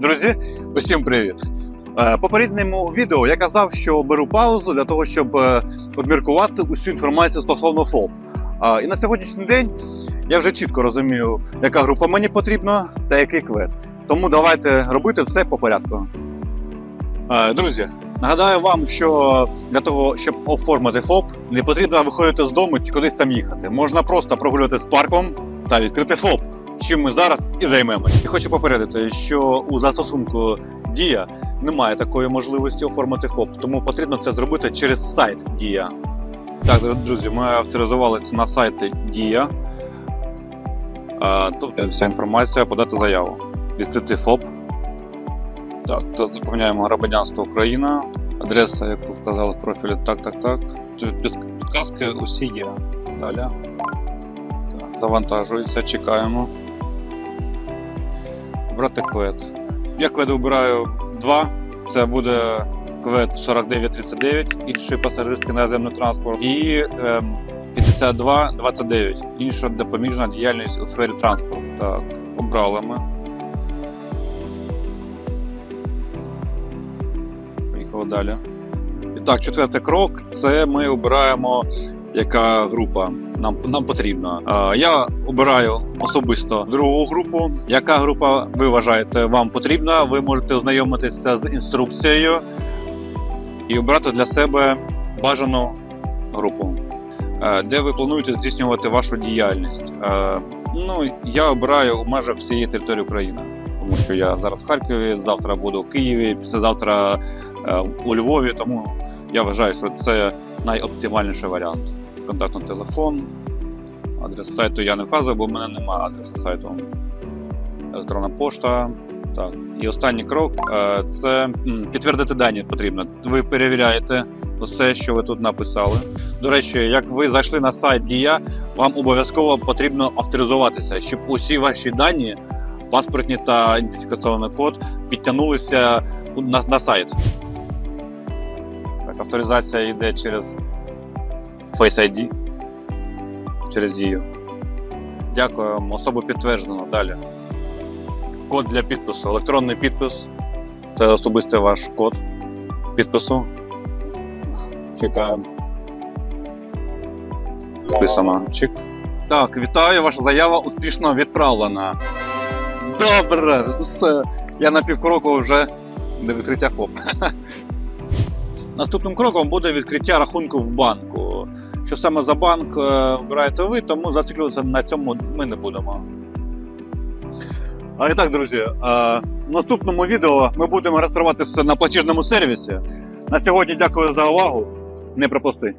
Друзі, усім привіт! Е, попередньому відео я казав, що беру паузу для того, щоб е, обміркувати усю інформацію стосовно ФОП. І на сьогоднішній день я вже чітко розумію, яка група мені потрібна та який квет. Тому давайте робити все по порядку. Е, Друзі, нагадаю вам, що для того, щоб оформити ФОП, не потрібно виходити з дому чи кудись там їхати. Можна просто прогулюватись парком та відкрити ФОП чим ми зараз і займемось. І хочу попередити, що у застосунку Дія немає такої можливості оформити ФОП, тому потрібно це зробити через сайт Дія. Так, друзі, ми авторизувалися на сайті Дія. Тут вся інформація, подати заяву. Відкрити ФОП. Так, тут заповняємо громадянство Україна. Адреса, як ви вказали в профілі, так, так, так. Підказки усі є. Далі. Так, завантажується, чекаємо. Обрати квет. Я квет обираю два. Це буде квет 4939, інший пасажирський наземний транспорт, і ем, 5229, інша допоміжна діяльність у сфері транспорту. Так, обрали ми. Поїхали далі. І так, четвертий крок це ми обираємо, яка група нам, нам потрібна. Я обираю особисто другу групу. Яка група ви вважаєте вам потрібна? Ви можете ознайомитися з інструкцією і обрати для себе бажану групу, е, де ви плануєте здійснювати вашу діяльність. Е, Ну, я обираю у межах всієї території України, тому що я зараз в Харкові, завтра буду в Києві, післязавтра е, у Львові. Тому я вважаю, що це найоптимальніший варіант. Контактний телефон, адрес сайту я не вказую, бо в мене немає адреса сайту. Електронна пошта. Так. І останній крок е, це підтвердити дані потрібно. Ви перевіряєте усе, що ви тут написали. До речі, як ви зайшли на сайт Дія, вам обов'язково потрібно авторизуватися, щоб усі ваші дані, паспортні та ідентифікаційний код, підтягнулися на, на сайт. Так, авторизація йде через Face ID, через Дію. Дякую, особу підтверджено. Далі. Код для підпису. Електронний підпис. Це особистий ваш код підпису. Чекаємо. Підписано. Чик. Так, вітаю, ваша заява успішно відправлена. Добре, все. Я на півкроку вже до відкриття ФОП. Наступним кроком буде відкриття рахунку в банку. Що саме за банк е, обираєте ви, тому зациклюватися на цьому ми не будемо. А і так, друзі, е, в наступному відео ми будемо реєструватися на платіжному сервісі. На сьогодні дякую за увагу. Не пропусти.